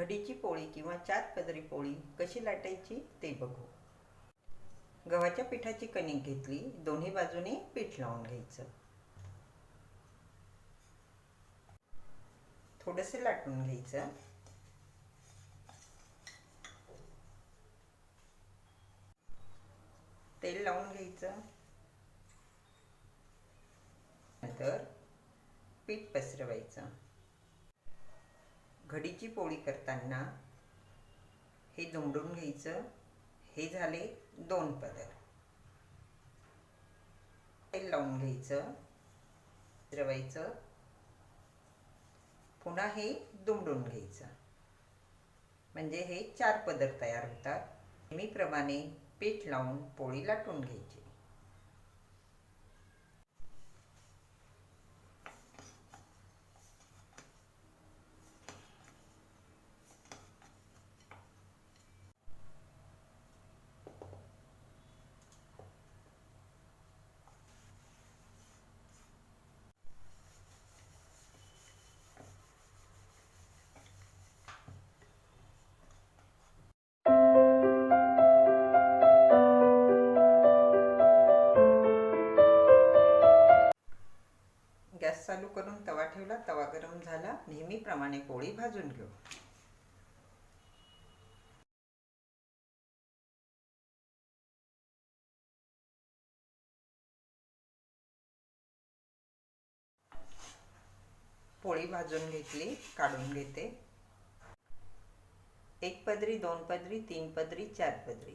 घडीची पोळी किंवा चार पदरी पोळी कशी लाटायची ते बघू. गव्हाच्या पिठाची कणिक घेतली दोन्ही बाजूने पीठ लावून घ्यायचं. थोडंसं लाटून घ्यायचं. तेल लावून घ्यायचं. नंतर पीठ पसरवायचं. घडीची पोळी करताना हे दुमडून घ्यायचं. हे झाले दोन पदर. तेल लावून घ्यायचं. रवायचं पुन्हा हे दुमडून घ्यायचं. म्हणजे हे चार पदर तयार होतात. नेहमीप्रमाणे पीठ लावून पोळी लाटून घ्यायची. चालू करून तवा ठेवला तवा गरम झाला. नेहमीप्रमाणे पोळी भाजून घेऊ. पोळी भाजून घेतली काढून घेते. एक पदरी दोन पदरी तीन पदरी चार पदरी.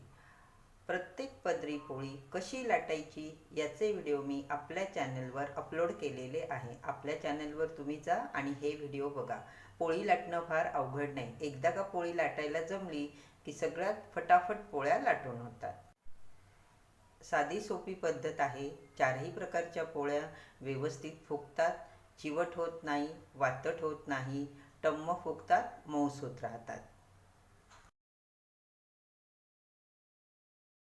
प्रत्येक पदरी पोळी कशी लाटायची याचे व्हिडिओ मी आपल्या चॅनलवर अपलोड केलेले आहे. आपल्या चॅनलवर तुम्ही जा आणि हे व्हिडिओ बघा. पोळी लाटणं फार अवघड नाही. एकदा का पोळी लाटायला जमली की सगळ्यात फटाफट पोळ्या लाटून होतात. साधी सोपी पद्धत आहे. चारही प्रकारच्या पोळ्या व्यवस्थित फुगतात चिवट होत नाही वातट होत नाही टम्म फुगतात मऊसूत राहतात.